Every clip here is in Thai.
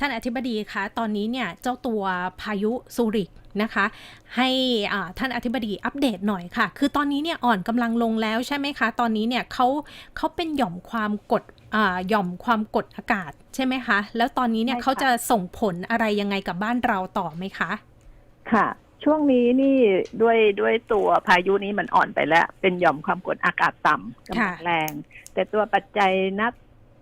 ท่านอธิบดีคะตอนนี้เนี่ยเจ้าตัวพายุซูริกนะคะ ให้อ่าท่านอธิบดีอัปเดตหน่อยค่ะ คือตอนนี้เนี่ยอ่อนกำลังลงแล้วใช่ไหมคะ ตอนนี้เนี่ยเขาเขาเป็นหย่อมความกดอ่าหย่อมความกดอากาศใช่ไหมคะ แล้วตอนนี้เนี่ยใช่ค่ะเขาจะส่งผลอะไรยังไงกับบ้านเราต่อไหมคะ ค่ะ ช่วงนี้นี่ด้วยด้วยตัวพายุนี้มันอ่อนไปแล้ว เป็นหย่อมความกดอากาศต่ำกำลังค่ะแรง แต่ตัวปัจจัยนัด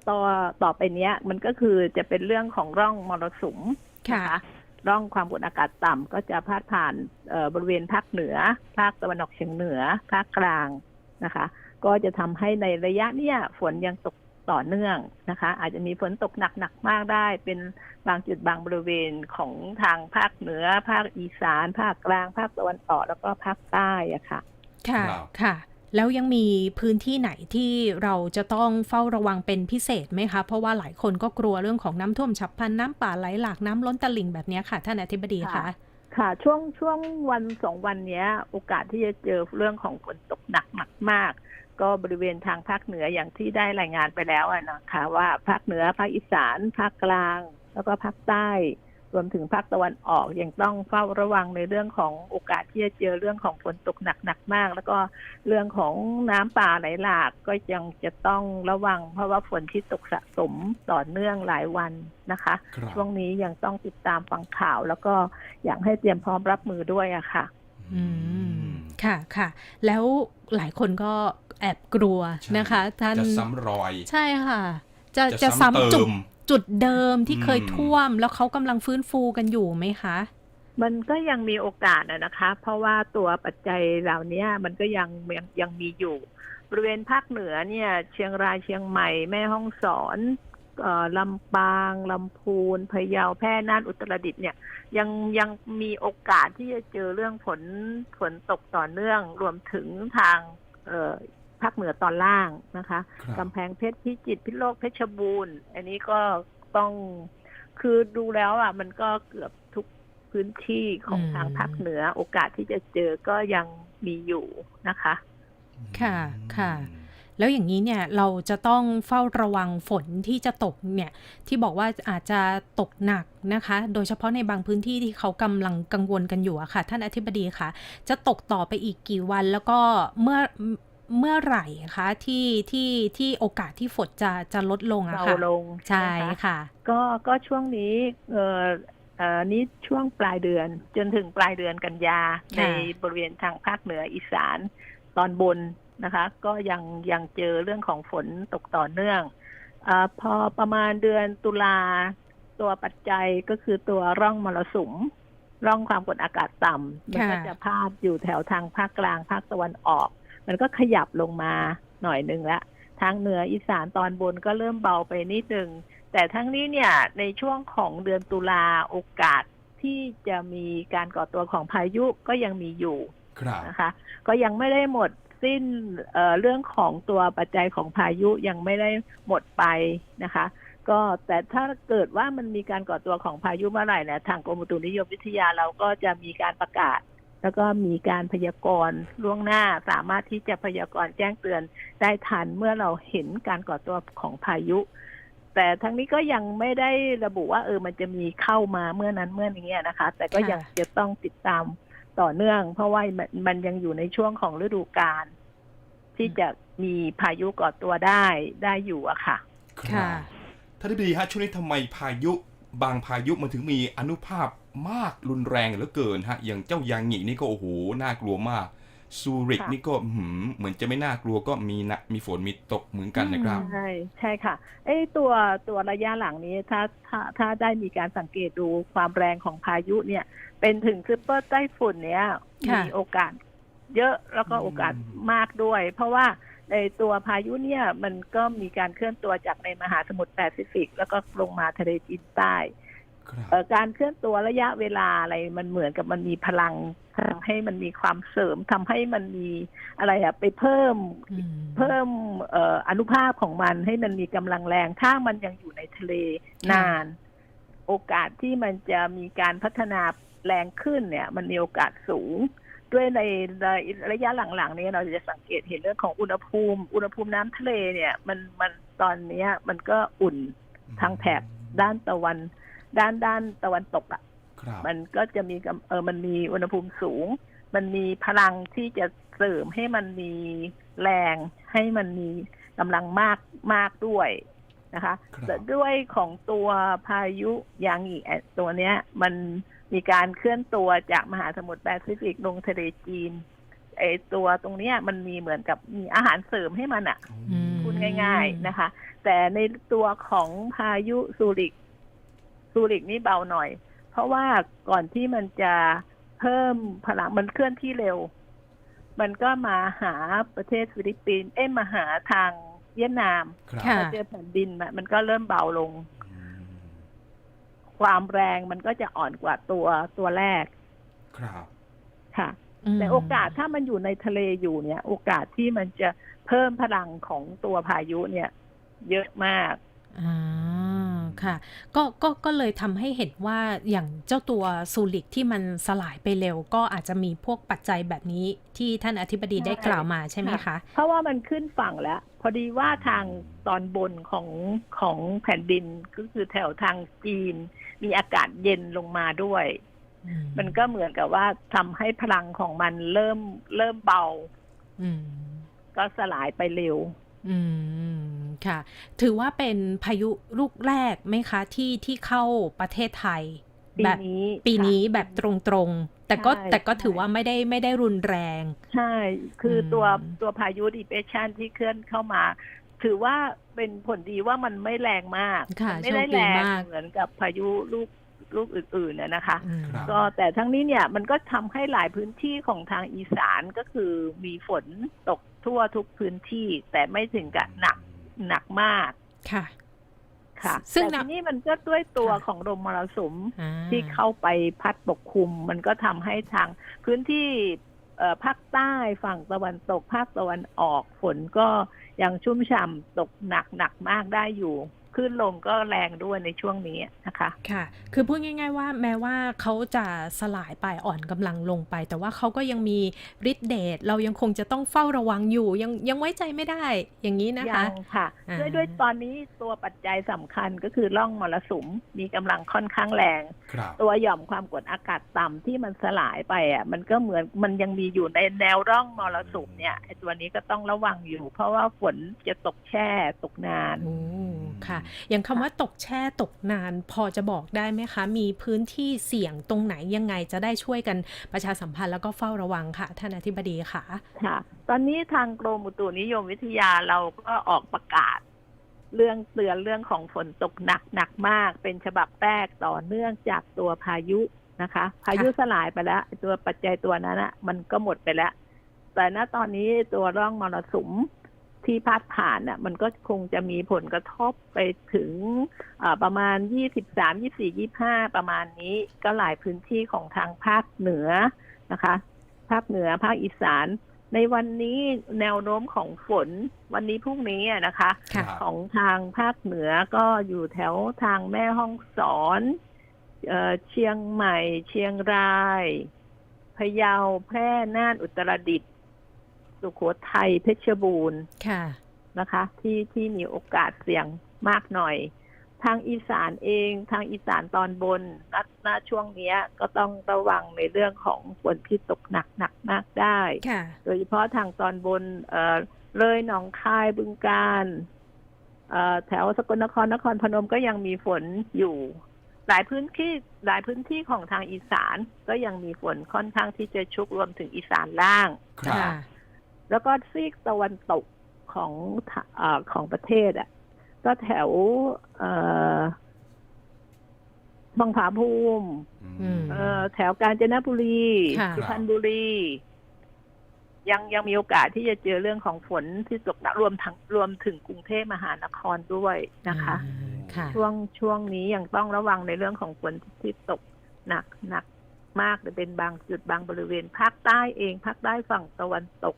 ต่อต่อไปเนี้ย มันก็คือจะเป็นเรื่องของร่องมรสุมค่ะนะคะร่องความกดอากาศต่ำก็จะพาดผ่านเอ่อบริเวณภาคเหนือ ภาคตะวันออกเฉียงเหนือ ภาคกลางนะคะ ก็จะทำให้ในระยะเนี้ยฝนยังตกต่อเนื่องนะคะ อาจจะมีฝนตกหนักหนักๆมากได้ เป็นบางจุดบางบริเวณของทางภาคเหนือ ภาคอีสาน ภาคกลาง ภาคตะวันออกแล้วก็ภาคใต้อะค่ะ ค่ะครับค่ะ แล้วยังมีพื้นที่ไหนที่เราจะต้องเฝ้าระวังเป็นพิเศษไหมคะ เพราะว่าหลายคนก็กลัวเรื่องของน้ำท่วมฉับพลันน้ำป่าไหลหลากน้ำล้นตลิ่งแบบนี้ค่ะท่านอธิบดีคะค่ะค่ะช่วงช่วงวันสองวันนี้โอกาสที่จะเจอเรื่องของฝนตกหนักหนักมาก ก็บริเวณทางภาคเหนืออย่างที่ได้รายงานไปแล้วนะคะ ว่าภาคเหนือภาคอีสาน ภาคกลาง แล้วก็ภาคใต้ รวมถึงภาคตะวันออกยังต้องเฝ้าระวังในเรื่องของโอกาสที่จะเจอเรื่องของฝนตกหนักหนักมาก แล้วก็เรื่องของน้ำป่าไหลหลากก็ยังจะต้องระวัง เพราะว่าฝนที่ตกสะสมต่อเนื่องหลายวันนะคะครับช่วงนี้ยังต้องติดตามฟังข่าว แล้วก็อยากให้เตรียมพร้อมรับมือด้วยอะค่ะ อืมค่ะค่ะ แล้วหลายคนก็แอบกลัวใช่นะคะ ท่านจะซ้ำรอย ใช่ค่ะ จะจะจะซ้ำซ้ำจุเติดม จุดเดิมที่เคยอืมท่วม แล้วเขากำลังฟื้นฟูกันอยู่ไหมคะ มันก็ยังมีโอกาสอะนะคะ เพราะว่าตัวปัจจัยเหล่านี้มันก็ยังยังยังมีอยู่ บริเวณภาคเหนือเนี่ย เชียงรายเชียงใหม่แม่ฮ่องสอนเอ่อลำปางลำพูนพะเยาแพร่น่านอุตรดิตถ์เนี่ย ยังยังมีโอกาสที่จะเจอเรื่องฝนฝนตกต่อเนื่องรวมถึงทางเอ่อ ภาคเหนือตอนล่างนะคะครับกำแพงเพชรพิจิตรพิษณุโลกเพชรบูรณ์ อันนี้ก็ต้องคือดูแล้วอะ มันก็เกือบทุกพื้นที่ของอืมทางภาคเหนือโอกาสที่จะเจอก็ยังมีอยู่นะคะ ค่ะค่ะแล้วอย่างนี้เนี่ยเราจะต้องเฝ้าระวังฝนที่จะตกเนี่ยที่บอกว่าอาจจะตกหนักนะคะ โดยเฉพาะในบางพื้นที่ที่เขากำลังกังวลกันอยู่อะค่ะ ท่านอธิบดีคะจะตกต่อไปอีกกี่วัน แล้วก็เมื่อ เมื่อไหร่คะที่ที่ที่โอกาสที่ฝนจะจะลดลงอะเบาค่ะลงใช่ไหมคะค่ะ ก็ก็ช่วงนี้เอ่อเอ่อนี้ช่วงปลายเดือนจนถึงปลายเดือนกันยาในบริเวณทางภาคเหนืออีสานตอนบนนะคะ ก็ยังยังเจอเรื่องของฝนตกต่อเนื่องอาพอประมาณเดือนตุลาตัวปัจจัยก็คือตัวร่องมรสุม ร่องความกดอากาศต่ำมันก็ค่ะจะพาดอยู่แถวทางภาคกลางภาคตะวันออก มันก็ขยับลงมาหน่อยหนึ่งละทางเหนืออีสานตอนบนก็เริ่มเบาไปนิดนึง แต่ทั้งนี้เนี่ยในช่วงของเดือนตุลาโอกาสที่จะมีการก่อตัวของพายุก็ยังมีอยู่ครับนะคะ ก็ยังไม่ได้หมดสิ้นเอ่อเรื่องของตัวปัจจัยของพายุยังไม่ได้หมดไปนะคะ ก็แต่ถ้าเกิดว่ามันมีการก่อตัวของพายุเมื่อไหร่เนี่ยทางกรมอุตุนิยมวิทยาเราก็จะมีการประกาศ แล้วก็มีการพยากรณ์ล่วงหน้าสามารถที่จะพยากรณ์แจ้งเตือนได้ทันเมื่อเราเห็นการก่อตัวของพายุ แต่ทั้งนี้ก็ยังไม่ได้ระบุว่าเออมันจะมีเข้ามาเมื่อนั้นเมื่อนี้นะคะ แต่ก็ค่ะยังจะต้องติดตามต่อเนื่อง เพราะว่ามันมันยังอยู่ในช่วงของฤดูกาลที่จะมีพายุก่อตัวได้ได้อยู่อะค่ะครับค่ะท่านทิบดีฮะช่วงนี้ทำไมพายุบางพายุมันถึงมีอนุภาพ มากรุนแรงเหลือเกินฮะ อย่างเจ้ายางหงินี่ก็โอ้โห น่ากลัวมาก ซูริกค่ะนี่ก็อื้อหือเหมือนจะไม่น่ากลัวก็มีนะมีฝนมีตกเหมือนกันนะครับ ใช่ใช่ค่ะไอ้ตัวตัวระยะหลังนี้ถ้าถ้าถ้าได้มีการสังเกตดูความแรงของพายุเนี่ย เป็นถึงทริปเปอร์ไต้ฝุ่นเนี่ยค่ะมีโอกาสเยอะแล้วก็อืมโอกาสมากด้วย เพราะว่าในตัวพายุเนี่ยมันก็มีการเคลื่อนตัวจากในมหาสมุทรแปซิฟิก แล้วก็ลงมาทะเลจีนใต้ครับเอ่อ การเคลื่อนตัวระยะเวลาอะไรมันเหมือนกับมันมีพลังทำให้มันมีความเสริมทำให้มันมีอะไรอะไปเพิ่มอืมเพิ่มเอ่ออนุภาพของมันให้มันมีกำลังแรงถ้ามันยังอยู่ในทะเลนาน โอกาสที่มันจะมีการพัฒนาแรงขึ้นเนี่ย มันมีโอกาสสูง ด้วยในระยะหลังๆ นี้เราจะสังเกตเห็นเรื่องของอุณหภูมิ อุณหภูมิน้ำทะเลเนี่ย มันมันตอนเนี้ย มันก็อุ่นทางแถบด้านตะวัน ด้านด้านตะวันตกอะครับมันก็จะมีกำเออมันมีอุณหภูมิสูง มันมีพลังที่จะเสริมให้มันมีแรงให้มันมีกำลังมากมากด้วยนะคะครับแต่ด้วยของตัวพายุยางอีแอดตัวเนี้ย มันมีการเคลื่อนตัวจากมหาสมุทรแปซิฟิกลงทะเลจีนไอตัวตรงเนี้ยมันมีเหมือนกับมีอาหารเสริมให้มันอะอืมพูดง่าย ๆนะคะ แต่ในตัวของพายุซูริก ซูริกนี่เบาหน่อย เพราะว่าก่อนที่มันจะเพิ่มพลังมันเคลื่อนที่เร็ว มันก็มาหาประเทศฟิลิปปินส์เอ้ยมาหาทางเวียดนามครับค่ะพอเจอแผ่นดินมามันก็เริ่มเบาลงอืมความแรงมันก็จะอ่อนกว่าตัวตัวแรก ครับ ค่ะอืมแต่โอกาสถ้ามันอยู่ในทะเลอยู่เนี่ย โอกาสที่มันจะเพิ่มพลังของตัวพายุเนี่ย เยอะมากอ่า ค่ะ ก็ก็ก็เลยทำให้เห็นว่าอย่างเจ้าตัวซูริกที่มันสลายไปเร็ว ก็อาจจะมีพวกปัจจัยแบบนี้ที่ท่านอธิบดีใช่ได้กล่าวมาใช่ไหมคะ เพราะว่ามันขึ้นฝั่งแล้ว พอดีว่าทางตอนบนของของแผ่นดินก็คือแถวทางจีน มีอากาศเย็นลงมาด้วยอืมันก็เหมือนกับว่าทำให้พลังของมันเริ่มเริ่มเบาอืมก็สลายไปเร็ว อืม ค่ะ ถือว่าเป็นพายุลูกแรกไหมคะ ที่ที่เข้าประเทศไทย ปีแบบนี้ปีนี้ค่ะแบบตรงๆ แต่ก็ใช่แต่ก็ใช่ ถือว่าไม่ได้ไม่ได้รุนแรง ใช่ คืออม ตัวตัวพายุดิเ e ชันที่เคลื่อนเข้ามา ถือว่าเป็นผลดีว่ามันไม่แรงมาก ค่ะมัไม่ได้โชคดีแรงมาก เหมือนกับพายุลูก ลูกอื่นๆน่ะนะคะอืมครับ ก็แต่ทั้งนี้เนี่ยมันก็ทำให้หลายพื้นที่ของทางอีสานก็คือมีฝนตกทั่วทุกพื้นที่ แต่ไม่ถึงกับหนักหนักมากค่ะ ค่ะซึ่งแต่นับทีนี้มันก็ด้วยตัวค่ะของลมมรสุม อ่าที่เข้าไปพัดปกคลุม มันก็ทำให้ทางพื้นที่เอ่อภาคใต้ฝั่งตะวันตกภาคตะวันออกฝนก็ยังชุ่มฉ่ำตกหนักหนักมากได้อยู่ คลื่นลมก็แรงด้วยในช่วงนี้นะคะค่ะ คือพูดง่าย ๆ ว่าแม้ว่าเขาจะสลายไปอ่อนกำลังลงไป แต่ว่าเขาก็ยังมีฤทธิ์เดชเรายังคงจะต้องเฝ้าระวังอยู่ยังยังไว้ใจไม่ได้อย่างนี้นะคะยังค่ะอ่าด้วยด้วยตอนนี้ตัวปัจจัยสำคัญก็คือร่องมรสุมมีกำลังค่อนข้างแรงครับตัวหย่อมความกดอากาศต่ำที่มันสลายไปอะมันก็เหมือนมันยังมีอยู่ในแนวร่องมรสุมเนี่ยไอ้ตัวนี้ก็ต้องระวังอยู่ เพราะว่าฝนจะตกแช่ตกนานโอ้ ค่ะ อย่างคำว่าตกแช่ตกนาน พอจะบอกได้ไหมคะ มีพื้นที่เสี่ยงตรงไหนยังไงจะได้ช่วยกันประชาสัมพันธ์แล้วก็เฝ้าระวังค่ะ ท่านอธิบดีค่ะ ค่ะ ตอนนี้ทางกรมอุตุนิยมวิทยาเราก็ออกประกาศ เรื่องเตือนเรื่องของฝนตกหนักหนักมาก เป็นฉบับแรกต่อเนื่องจากตัวพายุนะคะ พายุสลายไปแล้วไอ้ตัวปัจจัยตัวนั้นอะมันก็หมดไปแล้ว แต่ณตอนนี้ตัวร่องมรสุม ที่พาดผ่านน่ะ มันก็คงจะมีผลกระทบไปถึงอ่าประมาณยี่สิบสามยี่สี่ยี่ห้าประมาณนี้ ก็หลายพื้นที่ของทางภาคเหนือนะคะ ภาคเหนือภาคอีสาน ในวันนี้แนวโน้มของฝนวันนี้พรุ่งนี้อะนะคะค่ะของทางภาคเหนือก็อยู่แถวทางแม่ห้องสอนเออเชียงใหม่ เชียงรายพะเยาแพร่น่านอุตรดิตถ์ สุโขทัยเพชรบูรณ์ค่ะนะคะ ที่ที่มีโอกาสเสี่ยงมากหน่อย ทางอีสานเองทางอีสานตอนบนณณช่วงเนี้ยก็ต้องระวังในเรื่องของฝนที่ตกหนักหนักมากได้ค่ะโดยเฉพาะทางตอนบนเอ่อเลยหนองคายบึงการเอ่อแถวสกลนครนครพนมก็ยังมีฝนอยู่ หลายพื้นที่หลายพื้นที่ของทางอีสานก็ยังมีฝนค่อนข้างที่จะชุกรวมถึงอีสานล่างครับค่ะ แล้วก็ซีกตะวันตกของทะเออของประเทศอะ ก็แถวเอ่อบางผาภูมิอืมเอ่อแถวกาญจนบุรีค่ะสุพรรณบุรี ยังยังมีโอกาสที่จะเจอเรื่องของฝนที่ตกหนักรวมทั้งรวมถึงกรุงเทพมหานครด้วยนะคะอ่าค่ะช่วงช่วงนี้ยังต้องระวังในเรื่องของฝนที่ตกหนักหนักมากหรือเป็นบางจุดบางบริเวณภาคใต้เองภาคใต้ฝั่งตะวันตก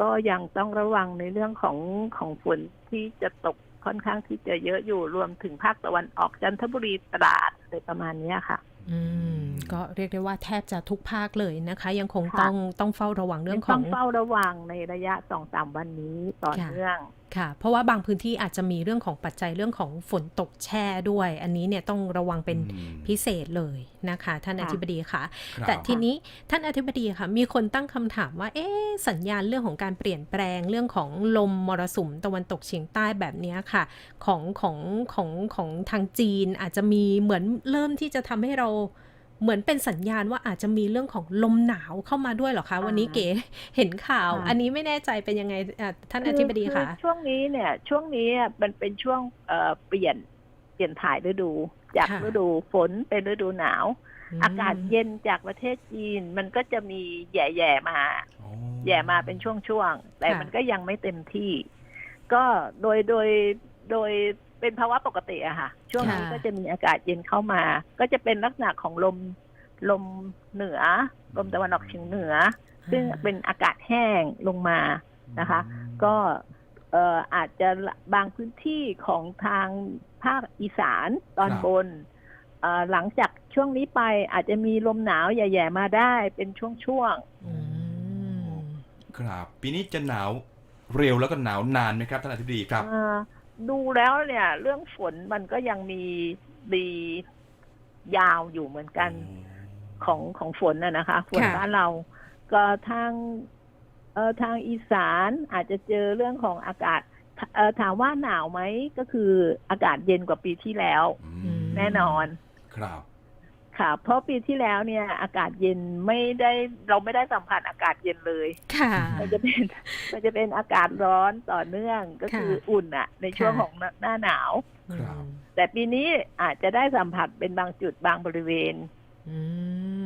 ก็ยังต้องระวังในเรื่องของของฝนที่จะตกค่อนข้างที่จะเยอะอยู่รวมถึงภาคตะวันออกจันทบุรีตราดอะไรประมาณเนี้ยค่ะ อืม ก็เรียกได้ว่าแทบจะทุกภาคเลยนะคะ ยังคงค่ะต้องต้องเฝ้าระวังเรื่องขต้อองงเฝ้าระวังในระยะสองสามวันนี้ต่อค่ะเนื่อง ค่ะ เพราะว่าบางพื้นที่อาจจะมีเรื่องของปัจจัยเรื่องของฝนตกแช่ด้วย อันนี้เนี่ยต้องระวังเป็นอืมพิเศษเลยนะคะ ท่านอค่ะธิบดีค่ะครับแต่ทีนี้ท่านอธิบดีค่ะ มีคนตั้งคำถามว่า เอ๊ะสัญญาณเรื่องของการเปลี่ยนแปลงเรื่องของลมมรสุมตะวันตกเฉียงใต้แบบเนี้ยค่ะ ของของของของทางจีนอาจจะมีเหมือนเริ่มที่จะทำให้เรา เหมือนเป็นสัญญาณว่าอาจจะมีเรื่องของลมหนาวเข้ามาด้วยเหรอคะ วันนี้เก๋เห็นข่าวค่ะอันนี้ไม่แน่ใจเป็นยังไงอะท่านอธิบดีคะอช่วงนี้เนี่ยช่วงนี้อะมันเป็นช่วงเอ่อเปลี่ยนเปลี่ยนถ่ายฤดู จากค่ะฤดูฝนเป็นฤดูหนาวมอากาศเย็นจากประเทศจีนมันก็จะมีแย่ๆมาอ๋อแย่มาเป็นช่วงๆแต่ค่ะมันก็ยังไม่เต็มที่ ก็โดยโดยโดย เป็นภาวะปกติอะค่ะ ช่วงนี้ก็จะมีอากาศเย็นเข้ามา ก็จะเป็นลักษณะของลมลมเหนือ ลมตะวันออกเฉียงเหนือ ซึ่งเป็นอากาศแห้งลงมานะคะ ก็เอ่ออาจจะบางพื้นที่ของทางภาคอีสานตอนบนเอ่อหลังจากช่วงนี้ไปอาจจะมีลมหนาวแย่ๆมาได้เป็นช่วงอืมครับ ปีนี้จะหนาวเร็วแล้วก็หนาวนานไหมครับท่านอธิบดีครับๆเอ่อ ดูแล้วเนี่ย เรื่องฝนมันก็ยังมีดียาวอยู่เหมือนกันของของฝนน่ะนะคะฝนค่ะบ้านเรา ก็ทางเอ่อทางอีสานอาจจะเจอเรื่องของอากาศเอ่อถามว่าหนาวไหมก็คืออากาศเย็นกว่าปีที่แล้วอืมแน่นอน ครับ ค่ะ เพราะปีที่แล้วเนี่ย อากาศเย็นไม่ได้เราไม่ได้สัมผัสอากาศเย็นเลยค่ะมันจะเป็นมันจะเป็นอากาศร้อนต่อเนื่องก็คือค่ะอุ่นอะในช่วงค่ะของหน้าหน้าหนาวครับแต่ปีนี้อาจจะได้สัมผัสเป็นบางจุดบางบริเวณอื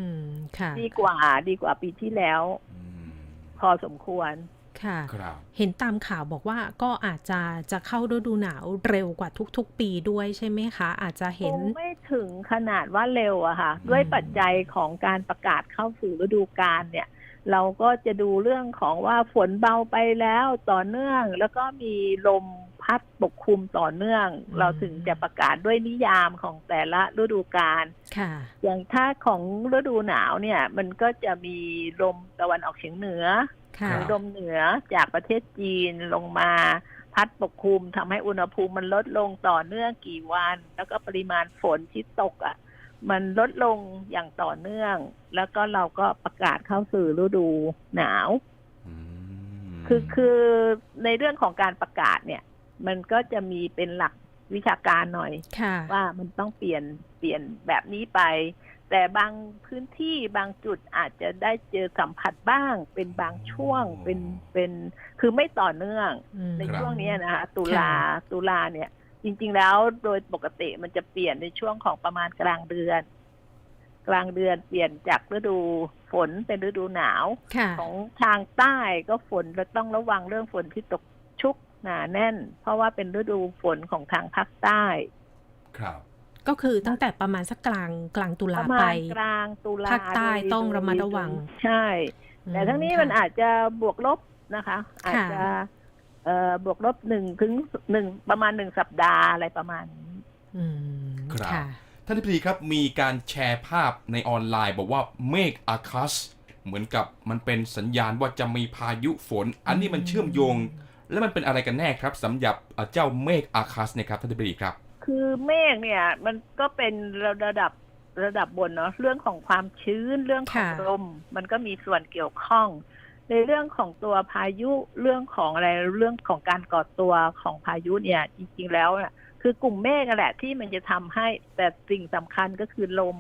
มค่ะดีกว่าดีกว่าปีที่แล้วอืมพอสมควร ค่ะครับเห็นตามข่าวบอกว่าก็อาจจะจะเข้าฤดูหนาวเร็วกว่าทุกๆ ปีด้วยใช่ไหมคะ อาจจะคเห็นงไม่ถึงขนาดว่าเร็วอะค่ะ ด้วยปัจจัยของการประกาศเข้าสู่ฤดูกาลเนี่ย เราก็จะดูเรื่องของว่าฝนเบาไปแล้วต่อเนื่อง แล้วก็มีลมพัดปกคลุมต่อเนื่องอืมเราถึงจะประกาศด้วยนิยามของแต่ละฤดูกาลค่ะ อย่างถ้าของฤดูหนาวเนี่ย มันก็จะมีลมตะวันออกเฉียงเหนือค่ะหรือ ลมเหนือจากประเทศจีนลงมาพัดปกคลุมทำให้อุณหภูมิมันลดลงต่อเนื่องกี่วัน แล้วก็ปริมาณฝนที่ตกอะ มันลดลงอย่างต่อเนื่อง แล้วก็เราก็ประกาศเข้าสู่ฤดูหนาวอืมคือคือในเรื่องของการประกาศเนี่ย มันก็จะมีเป็นหลักวิชาการหน่อยค่ะว่ามันต้องเปลี่ยนเปลี่ยนแบบนี้ไป แต่บางพื้นที่บางจุดอาจจะได้เจอสัมผัสบ้าง เป็นบางช่วงเป็นเป็นคือไม่ต่อเนื่องอืมในครับช่วงเนี้ยนะคะตุลาค่ะตุลาเนี่ย จริง ๆ แล้วโดยปกติมันจะเปลี่ยนในช่วงของประมาณกลางเดือน กลางเดือนเปลี่ยนจากฤดูฝนเป็นฤดูหนาวค่ะของทางใต้ก็ฝนเราต้องระวังเรื่องฝนที่ตกชุกหนาแน่น เพราะว่าเป็นฤดูฝนของทางภาคใต้ ครับ ก็คือตั้งแต่ประมาณสักกลางกลางตุปลาระมาไปณกลางตุลาภาคใต้โดยต้องโดยระมัดระวัง ใช่ แต่ทั้งนี้มันอาจจะบวกลบนะคะ อาจจะเอ่อบวกลบหนึ่งถึงหนึ่งประมาณหนึ่งสัปดาห์อะไรประมาณนี้อืมครับค่ะท่านอธิบดีครับมีการแชร์ภาพในออนไลน์ บอกว่าเมฆอาคัสเหมือนกับมันเป็นสัญญาณว่าจะมีพายุฝน อันนี้มันเชื่อมโยง แล้วมันเป็นอะไรกันแน่ครับสำหรับเอ่อเจ้าเมฆอาคัสเนี่ยครับท่านอธิบดีครับ คือเมฆเนี่ย มันก็เป็นระดับระดับบนเนาะเรื่องของความชื้นเรื่องของค่ะลมมันก็มีส่วนเกี่ยวข้อง ในเรื่องของตัวพายุเรื่องของอะไรเรื่องของการก่อตัวของพายุเนี่ย จริง ๆ แล้วเนี่ยคือกลุ่มเมฆนั่นแหละที่มันจะทำให้แต่สิ่งสำคัญก็คือลม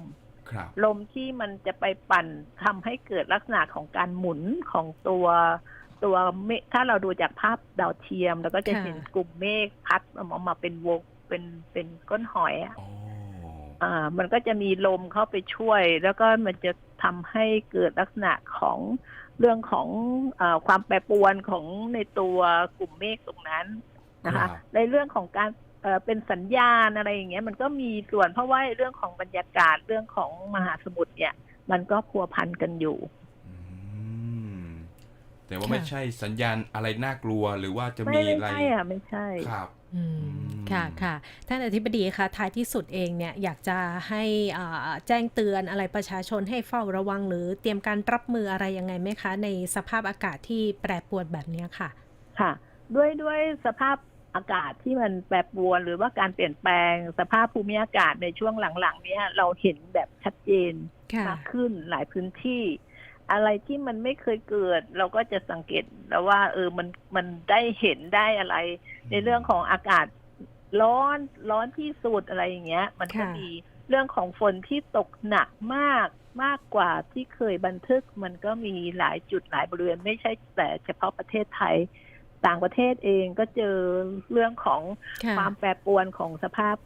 ครับลมที่มันจะไปปั่นทำให้เกิดลักษณะของการหมุนของตัวตัวเมฆถ้าเราดูจากภาพดาวเทียม แล้วก็จะค่ะเห็นกลุ่มเมฆพัดออกมาเป็นวง เป็นเป็นก้นหอยอะอ๋ออ่ามันก็จะมีลมเข้าไปช่วย แล้วก็มันจะทำให้เกิดลักษณะของเรื่องของอาความแปรปรวนของในตัวกลุ่มเมฆตรงนั้นนะครัคะบในเรื่องของการเอ่อเป็นสัญญาณอะไรอย่างเงี้ยมันก็มีส่วนเพราะว่าเรื่องของบรรยากาศเรื่องของมหาสมุทรเนี่ย มันก็พัวพันกันอยู่อืมแต่ว่าค่ะไม่ใช่สัญญาณอะไรน่ากลัวหรือว่าจะไม่มีไม่อะไรใช่อะไม่ใช่ครับอืมอืม ค่ะค่ะท่านอธิบดีคะท้ายที่สุดเองเนี่ยอยากจะให้อ่าแจ้งเตือนอะไรประชาชนให้เฝ้าระวัง หรือเตรียมการรับมืออะไรยังไงไหมคะ ในสภาพอากาศที่แปรปรวนแบบเนี้ยค่ะ ค่ะ ด้วยด้วยสภาพอากาศที่มันแปรปรวนหรือว่าการเปลี่ยนแปลงสภาพภูมิอากาศในช่วงหลังๆ เนี้ยเราเห็นแบบชัดเจนค่ะมากขึ้นหลายพื้นที่ อะไรที่มันไม่เคยเกิด เราก็จะสังเกตแล้วว่า เออมันมันได้เห็นได้อะไร ในเรื่องของอากาศ ร้อนร้อนที่สุดอะไรอย่างเงี้ย มันก็ค่ะมีเรื่องของฝนที่ตกหนักมากมากกว่าที่เคยบันทึกมันก็มีหลายจุดหลายบริเวณไม่ใช่แต่เฉพาะประเทศไทยต่างประเทศเองก็เจอเรื่องของค่ะความแปรปรวนของสภาพ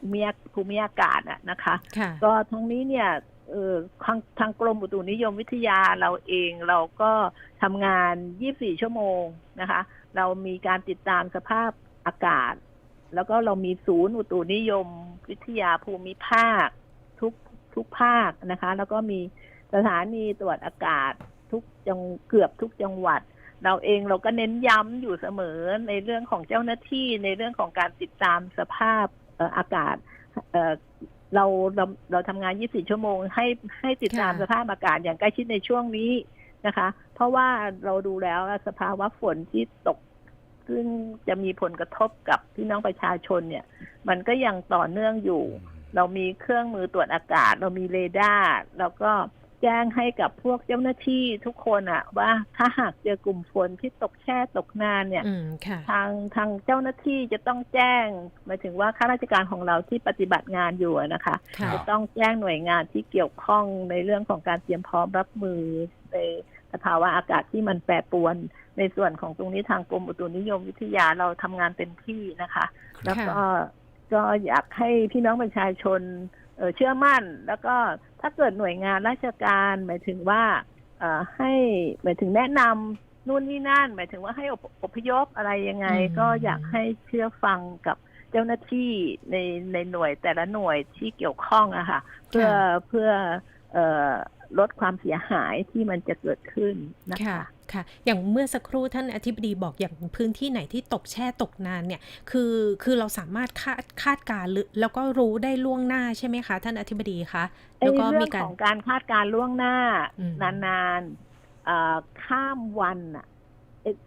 ภูมิอากภูมิอากาศอะนะคะค่ะก็ทั้งนี้เนี่ยเออทางทางกรมอุตุนิยมวิทยาเราเองเราก็ทำงาน 24 ชั่วโมงนะคะ เรามีการติดตามสภาพอากาศ แล้วก็เรามีศูนย์อุตุนิยม วิทยาภูมิภาค ทุกทุกภาคนะคะ แล้วก็มีสถานีตรวจอากาศทุกจังเกือบทุกจังหวัด เราเองเราก็เน้นย้ำอยู่เสมอในเรื่องของเจ้าหน้าที่ในเรื่องของการติดตามสภาพอากาศเราเราเราทำงาน 24 ชั่วโมง ให้ให้ติดตามสภาพอากาศอย่างใกล้ชิดในช่วงนี้นะคะ เพราะว่าเราดูแล้วสภาวะฝนที่ตก ซึ่งจะมีผลกระทบกับพี่น้องประชาชนเนี่ย มันก็ยังต่อเนื่องอยู่ เรามีเครื่องมือตรวจอากาศ เรามีเรดาร์แล้วก็แจ้งให้กับพวกเจ้าหน้าที่ทุกคนอะว่าถ้าหากเจอกลุ่มฝนที่ตกแช่ตกนานเนี่ยอืมค่ะทางทางเจ้าหน้าที่จะต้องแจ้งหมายถึงว่าข้าราชการของเราที่ปฏิบัติงานอยู่อะนะคะค่ะจะต้องแจ้งหน่วยงานที่เกี่ยวข้องในเรื่องของการเตรียมพร้อมรับมือในส ภาวะอากาศที่มันแปรปรวน ในส่วนของตรงนี้ทางกรมอุตุนิยมวิทยาเราทำงานเต็มที่นะคะ แล้วก็ก็อยากให้พี่น้องประชาชนเอ่อเชื่อมั่น แล้วก็ถ้าเกิดหน่วยงานราชการ หมายถึงว่าเอ่อให้หมายถึงแนะนำนู่นนี่นั่น หมายถึงว่าให้อพอพยพอะไรยังไงอืมก็อยากให้เชื่อฟังกับเจ้าหน้าที่ในในหน่วยแต่ละหน่วยที่เกี่ยวข้องอะค่ะ เพื่อเพื่อเอ่อ ลดความเสียหายที่มันจะเกิดขึ้นนะค่ะคะค่ะ อย่างเมื่อสักครู่ท่านอธิบดีบอกอย่างพื้นที่ไหนที่ตกแช่ตกนานเนี่ย คือคือเราสามารถคาดคาดการณ์หรือแล้วก็รู้ได้ล่วงหน้าใช่ไหมคะ ท่านอธิบดีคะไอ้แล้วก็เรื่มีองการของการคาดการณ์ล่วงหน้าอืมนานๆเอ่อข้ามวันน่ะไอ้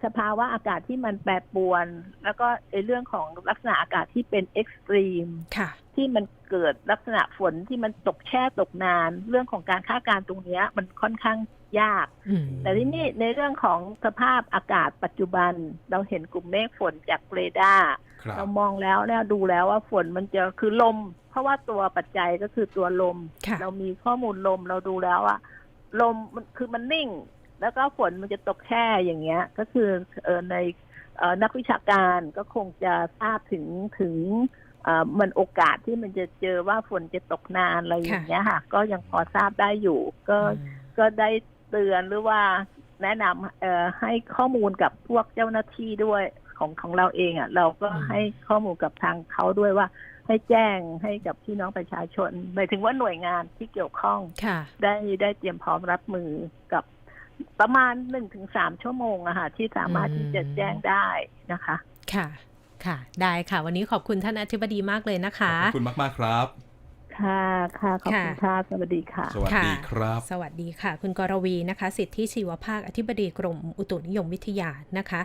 สภาวะอากาศที่มันแปรปรวน แล้วก็ไอ้เรื่องของลักษณะอากาศที่เป็นเอ็กซ์ตรีมค่ะที่มันเกิดลักษณะฝนที่มันตกแช่ตกนาน เรื่องของการคาดการณ์ตรงเนี้ยมันค่อนข้างยากอืมแต่ที่นี่ในเรื่องของสภาพอากาศปัจจุบัน เราเห็นกลุ่มเมฆฝนจากเรดาร์ครับเรามองแล้วเนี่ยดูแล้วว่าฝนมันจะคือลม เพราะว่าตัวปัจจัยก็คือตัวลมค่ะเรามีข้อมูลลมเราดูแล้วอะลมมันคือมันนิ่ง แล้วก็ฝนมันจะตกแช่อย่างเงี้ย ก็คือเออในเอ่อนักวิชาการก็คงจะทราบถึงถึงเอ่อมันโอกาสที่มันจะเจอว่าฝนจะตกนานอะไรอย่างเงี้ยค่ะ ก็ยังพอทราบได้อยู่ ก็อืมก็ได้เตือนหรือว่าแนะนำเอ่อให้ข้อมูลกับพวกเจ้าหน้าที่ด้วยของของเราเองอะ่ะ เราก็อืมให้ข้อมูลกับทางเขาด้วยว่า ให้แจ้งให้กับพี่น้องประชาชนหมายถึงว่าหน่วยงานที่เกี่ยวข้องค่ะได้ได้เตรียมพร้อมรับมือกับ ประมาณหนึ่งถึงสามชั่วโมงอะค่ะ ที่สามารถที่จะแจ้งได้นะคะ ค่ะ ค่ะ ได้ค่ะ วันนี้ขอบคุณท่านอธิบดีมากเลยนะคะ ขอบคุณมากๆครับ ค่ะค่ะขอบคุณค่ะสวัสดีค่ะ สวัสดีครับ สวัสดีค่ะ คุณกรวีนะคะ สิทธิชีวภาคอธิบดีกรมอุตุนิยมวิทยานะคะ